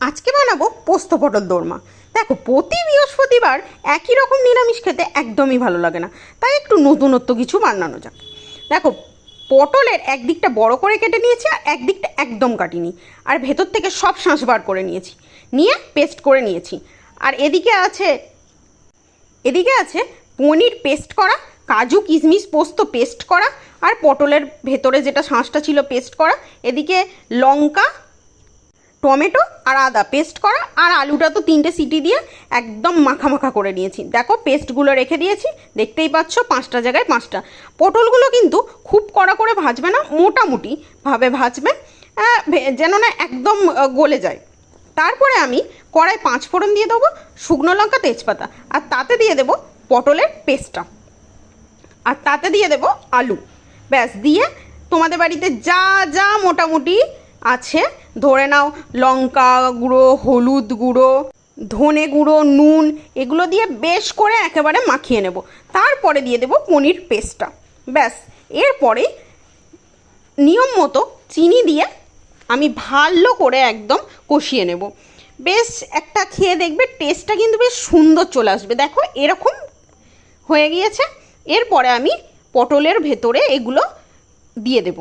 আজকে বানাবো পোস্ত পটল দোরমা। দেখো, প্রতি বৃহস্পতিবার একই রকম নিরামিষ খেতে একদমই ভালো লাগে না। তাই একটু নতুনত্ব কিছু বানানো যাক। দেখো, পটলের একদিকটা বড় করে কেটে নিয়েছি আর একদিকটা একদম কাটিনি। আর ভেতর থেকে সব শাঁস বার করে নিয়েছি। নিয়ে পেস্ট করে নিয়েছি। আর এদিকে আছে এদিকে আছে পনির পেস্ট করা, কাজু কিশমিশ পোস্ত পেস্ট করা, আর পটলের ভেতরে যেটা শাঁসটা ছিল পেস্ট করা, এদিকে লঙ্কা টমেটো আর আদা পেস্ট করা আর আলুটা তো তিনটে সিটি দিয়ে একদম মাখা মাখা করে নিয়েছি। দেখো, পেস্টগুলো রেখে দিয়েছি। দেখতেই পাচ্ছ, পাঁচটা জায়গায় পাঁচটা। পটলগুলো কিন্তু খুব কড়া করে ভাজবে না, মোটামুটি ভাবে ভাজবে যেন না একদম গলে যায়। তারপরে আমি কড়াই পাঁচ ফোড়ন দিয়ে দেবো শুকনো লঙ্কা, তেজপাতা, আর তাতে দিয়ে দেবো পটলের পেস্টটা। আর তাতে দিয়ে দেবো আলু। ব্যাস, দিয়ে তোমাদের বাড়িতে যা যা মোটামুটি আছে। ধরে নাও লঙ্কা গুঁড়ো, হলুদ গুঁড়ো, ধনে গুঁড়ো, নুন, এগুলো দিয়ে বেশ করে একেবারে মাখিয়ে নেব। তারপরে দিয়ে দেবো পনির পেস্টটা। ব্যাস, এরপরে নিয়ম মতো চিনি দিয়ে আমি ভালো করে একদম কষিয়ে নেব। বেশ একটা খেয়ে দেখবে টেস্টটা কিন্তু বেশ সুন্দর চলে আসবে। দেখো এরকম হয়ে গিয়েছে। এরপরে আমি পটলের ভেতরে এগুলো দিয়ে দেব।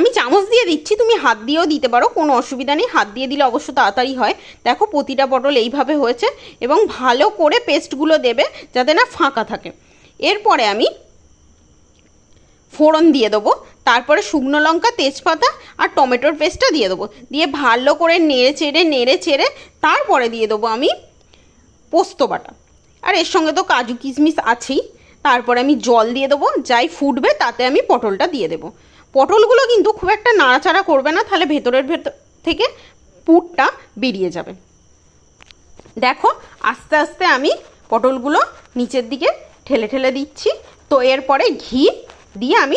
আমি চামচ দিয়ে দিচ্ছি, তুমি হাত দিয়েও দিতে পারো, কোনো অসুবিধা নেই। হাত দিয়ে দিলে অবশ্য তাড়াতাড়ি হয়। দেখো প্রতিটা পটল এইভাবে হয়েছে এবং ভালো করে পেস্টগুলো দেবে যাতে না ফাঁকা থাকে। এরপরে আমি ফোড়ন দিয়ে দেবো, তারপরে শুকনো লঙ্কা, তেজপাতা আর টমেটোর পেস্টটা দিয়ে দেবো। দিয়ে ভালো করে নেড়ে চেড়ে নেড়ে চেড়ে তারপরে দিয়ে দেবো আমি পোস্ত বাটা। আর এর সঙ্গে তো কাজু কিশমিশ আছেই। তারপরে আমি জল দিয়ে দেবো, যাই ফুটবে তাতে আমি পটলটা দিয়ে দেবো। পটলগুলো কিন্তু খুব একটা নাড়াচাড়া করবে না, তাহলে ভেতরের ভেতর থেকে পুরটা বেরিয়ে যাবে। দেখো, আস্তে আস্তে আমি পটলগুলো নিচের দিকে ঠেলে ঠেলে দিচ্ছি। তো এরপরে ঘি দিয়ে আমি